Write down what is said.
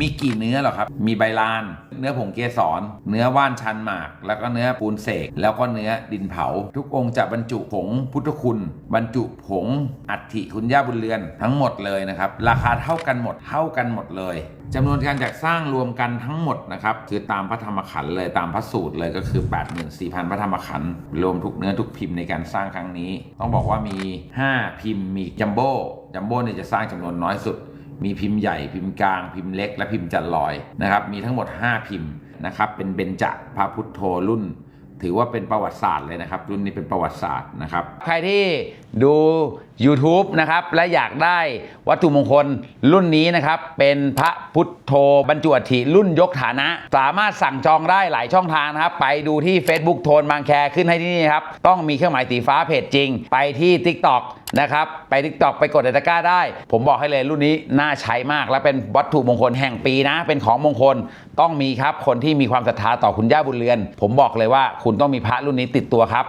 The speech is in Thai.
มีกี่เนื้อหรอครับ มีใบลาน เนื้อผงเกสร เนื้อว่านชันหมาก แล้วก็เนื้อปูนเสก แล้วก็เนื้อดินเผา ทุกองค์จะบรรจุผงพุทธคุณ บรรจุผงอัฐิคุณย่าบุญเรือนทั้งหมดเลยนะครับ ราคาเท่ากันหมด เท่ากันหมดเลยจำนวนการจัดสร้างรวมกันทั้งหมดนะครับคือตามพระธรรมขันธ์เลยตามพระสูตรเลยก็คือ 84,000 พระธรรมขันธ์รวมทุกเนื้อทุกพิมพ์ในการสร้างครั้งนี้ ต้องบอกว่ามี 5 พิมพ์มีจัมโบ้จัมโบ้เนี่ยจะสร้างจำนวนน้อยสุด มีพิมพ์ใหญ่พิมพ์กลางพิมพ์เล็ก และพิมพ์จันลอยนะครับ มีทั้งหมด 5 พิมพ์นะครับ เป็นเบญจพระพุทโธรุ่น ถือว่าเป็นประวัติศาสตร์เลยนะครับ รุ่นนี้เป็นประวัติศาสตร์นะครับ ใครที่ ดู YouTube นะครับ และอยากได้วัตถุมงคลรุ่นนี้นะครับ เป็นพระพุทโธบรรจุอัฐิรุ่นยกฐานะ สามารถสั่งจองได้หลายช่องทางนะครับ ไปดูที่ Facebook โทนบางแคขึ้นให้ที่นี่ครับ ต้องมีเครื่องหมายสีฟ้าเพจจริง ไปที่ TikTok นะครับ ไป TikTok ไปกดในตะกร้าได้ ผมบอกให้เลยรุ่นนี้น่าใช้มาก และเป็นวัตถุมงคลแห่งปีนะ เป็นของมงคลต้องมีครับคนที่มีความศรัทธาต่อคุณย่าบุญเรือน ผมบอกเลยว่าคุณต้องมีพระรุ่นนี้ติดตัวครับ